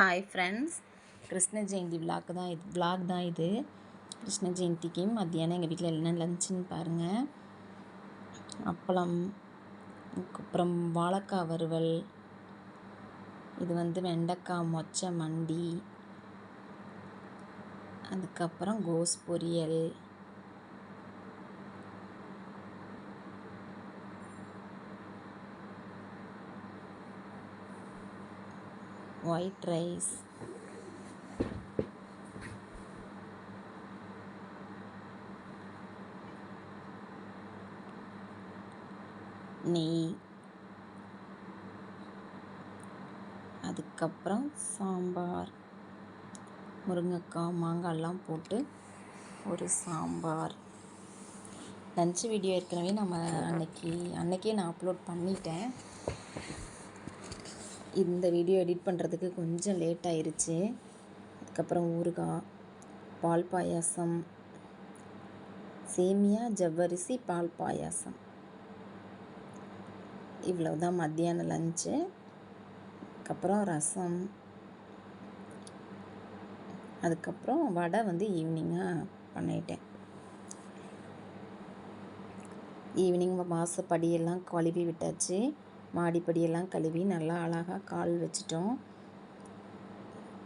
Hi friends Krishna Jayanthi vlog தான் இது vlog தான் இது. கிருஷ்ண ஜெயந்திக்கு மத்தியானம் எங்கள் வீட்டில் என்ன லஞ்சுன்னு பாருங்கள் அப்பளம் அப்புறம் வாழைக்காய் வறுவல் இது வந்து வெண்டைக்காய் மொச்சை மண்டி அதுக்கப்புறம் கோஸ் பொரியல். ஒயிட் ரைஸ் நெய் அதுக்கப்புறம் சாம்பார். முருங்கைக்காய் மாங்காய்லாம் போட்டு ஒரு சாம்பார். லன்ச் வீடியோ ஏற்கனவே நம்ம அன்னைக்கு அன்னைக்கே நான் அப்லோட் பண்ணிட்டேன். இந்த வீடியோ எடிட் பண்ணுறதுக்கு கொஞ்சம் லேட் ஆயிடுச்சு அதுக்கப்புறம் ஊறுகாய் பால் பாயாசம் சேமியா ஜவ்வரிசி பால் பாயாசம். இவ்வளவுதான் மத்தியானம் லஞ்சு அதுக்கப்புறம் ரசம். அதுக்கப்புறம் வடை வந்து ஈவினிங்காக பண்ணிட்டேன். ஈவினிங் வாசப்படியெல்லாம் கழுவி விட்டாச்சு. மாடிப்படியெல்லாம் கழுவி நல்லா அழகாக கால் வச்சிட்டோம்.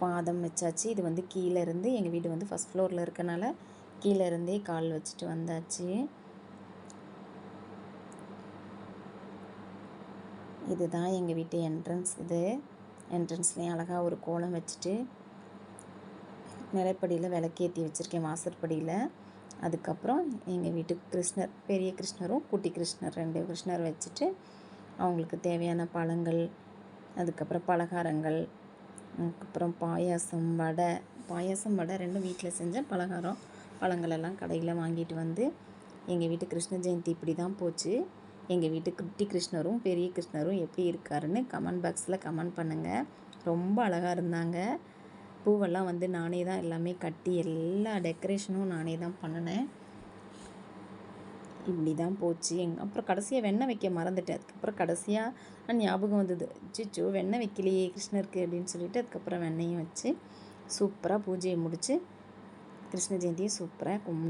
பாதம் வச்சாச்சு. இது வந்து கீழே இருந்து எங்கள் வீடு வந்து ஃபஸ்ட் ஃப்ளோரில் இருக்கனால கீழே இருந்தே கால் வச்சுட்டு வந்தாச்சு. இதுதான் எங்கள் வீட்டு என்ட்ரன்ஸ் இது என்ட்ரன்ஸ்லேயும் அழகாக ஒரு கோலம் வச்சுட்டு நிலைப்படியில் விளக்கேற்றி வச்சுருக்கேன் வாசற்படியில். அதுக்கப்புறம் எங்கள் வீட்டுக்கு கிருஷ்ணர் பெரிய கிருஷ்ணரும் குட்டி கிருஷ்ணர் ரெண்டு கிருஷ்ணர் வச்சுட்டு அவங்களுக்கு தேவையான பழங்கள் அதுக்கப்புறம் பலகாரங்கள் அதுக்கப்புறம் பாயாசம் வடை. பாயாசம் வடை ரெண்டும் வீட்டில் செஞ்ச பலகாரம் பழங்களெல்லாம் கடையில் வாங்கிட்டு வந்து எங்கள் வீட்டு கிருஷ்ண ஜெயந்தி இப்படி தான் போச்சு. எங்கள் வீட்டு குட்டி கிருஷ்ணரும் பெரிய கிருஷ்ணரும் எப்படி இருக்காருன்னு கமெண்ட் பாக்ஸில் கமெண்ட் பண்ணுங்கள் ரொம்ப அழகாக இருந்தாங்க. பூவெல்லாம் வந்து நானே தான் எல்லாமே கட்டி எல்லா டெக்கரேஷனும் நானே தான் பண்ணினேன். இப்படி தான் போச்சு. எங் அப்புறம் கடைசியாக வெண்ணெய் வைக்க மறந்துட்டேன். அதுக்கப்புறம் கடைசியாக ஞாபகம் வந்தது. சிச்சோ வெண்ணெய் வைக்கலையே கிருஷ்ணருக்கு அப்படின்னு சொல்லிட்டு அதுக்கப்புறம் வெண்ணையும் வச்சு சூப்பராக பூஜையை முடித்து கிருஷ்ண ஜெயந்தியை சூப்பராக கும்